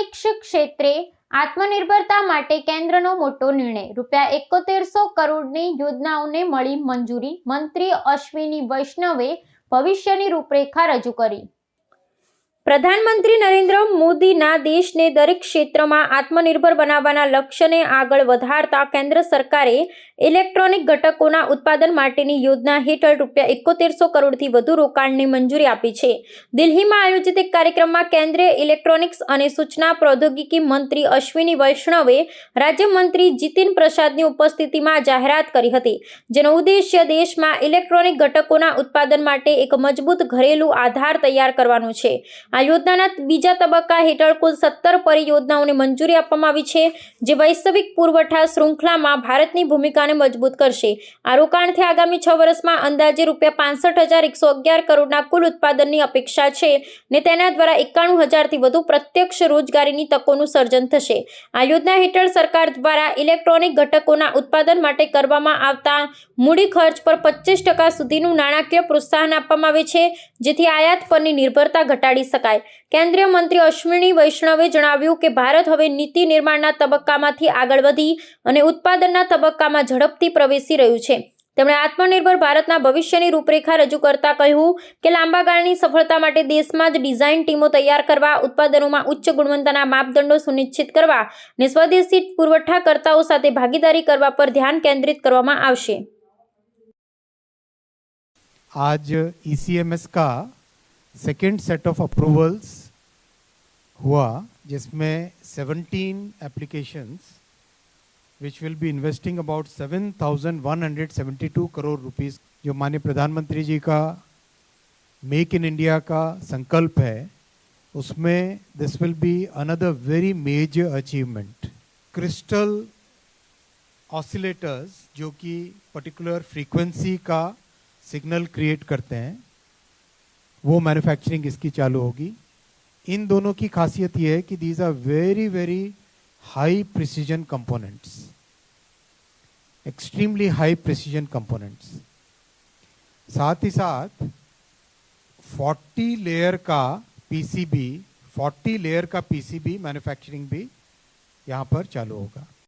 Electronics ક્ષેત્રે આત્મનિર્ભરતા માટે કેન્દ્રનો મોટો નિર્ણય. રૂપિયા એકોતેરસો કરોડની યોજનાઓને મળી મંજૂરી. મંત્રી અશ્વિની વૈષ્ણવે ભવિષ્યની રૂપરેખા રજૂ કરી. પ્રધાનમંત્રી નરેન્દ્ર મોદીના દેશને દરેક ક્ષેત્રમાં આત્મનિર્ભર બનાવવાના લક્ષ્યને આગળ વધારતા કેન્દ્ર સરકારે ઇલેક્ટ્રોનિક ઘટકોના ઉત્પાદન માટેની યોજના હેઠળ રૂપિયા એકોતેરસો કરોડથી વધુ રોકાણની મંજૂરી આપી છે. દિલ્હીમાં આયોજિત એક કાર્યક્રમમાં કેન્દ્રીય ઇલેક્ટ્રોનિક્સ અને સૂચના પ્રૌદ્યોગિકી મંત્રી અશ્વિની વૈષ્ણવે રાજ્યમંત્રી જીતિન પ્રસાદની ઉપસ્થિતિમાં જાહેરાત કરી હતી, જેનો ઉદ્દેશ્ય દેશમાં ઇલેક્ટ્રોનિક ઘટકોના ઉત્પાદન માટે એક મજબૂત ઘરેલું આધાર તૈયાર કરવાનું છે. આ યોજનાના બીજા તબક્કા હેઠળ કુલ સત્તર પરિયોજનાઓને મંજૂરી આપવામાં આવી છે, જે વૈશ્વિક પુરવઠા શૃંખલામાં ભારતની ભૂમિકાને મજબૂત કરશે. આ રોકાણથી આગામી છ વર્ષમાં અંદાજે રૂપિયા પાંસઠ હજાર એકસો અગિયાર કરોડના કુલ ઉત્પાદનની અપેક્ષા છે ને તેના દ્વારા એકાણું હજારથી વધુ પ્રત્યક્ષ રોજગારીની તકોનું સર્જન થશે. આ યોજના હેઠળ સરકાર દ્વારા ઇલેક્ટ્રોનિક ઘટકોના ઉત્પાદન માટે કરવામાં આવતા મૂડી ખર્ચ પર પચીસ ટકા સુધીનું નાણાકીય પ્રોત્સાહન આપવામાં આવે છે, જેથી આયાત પરની નિર્ભરતા ઘટાડી શકાય. શકાય. કેન્દ્રીય મંત્રી અશ્વિની વૈષ્ણવે જણાવ્યું કે ભારત હવે નીતિ નિર્માણના તબક્કામાંથી આગળ વધી અને ઉત્પાદનના તબક્કામાં ઝડપથી પ્રવેશી રહ્યું છે. તેમણે આત્મનિર્ભર ભારતના ભવિષ્યની રૂપરેખા રજૂ કરતા કહ્યું કે લાંબા ગાળાની સફળતા માટે દેશમાં જ ડિઝાઇન ટીમો તૈયાર કરવા, ઉત્પાદનોમાં ઉચ્ચ ગુણવત્તાના માપદંડો સુનિશ્ચિત કરવા અને સ્વદેશી પુરવઠાકર્તાઓ સાથે ભાગીદારી કરવા પર ધ્યાન કેન્દ્રિત કરવામાં આવશે. આજ ઈસીએમએસ કા सेकेंड सेट ऑफ़ अप्रूवल्स हुआ जिसमें 17 applications which will be investing about 7,172 crore rupees जो माननीय प्रधानमंत्री जी का मेक इन इंडिया का संकल्प है उसमें this will be another very major achievement crystal oscillators जो कि पर्टिकुलर फ्रीक्वेंसी का सिग्नल क्रिएट करते हैं वो मैन्युफैक्चरिंग इसकी चालू होगी। इन दोनों की खासियत ये है कि these are very very high precision components extremely high precision components साथ ही साथ 40 लेयर का पीसीबी 40 लेयर का पीसीबी मैन्युफैक्चरिंग भी यहाँ पर चालू होगा।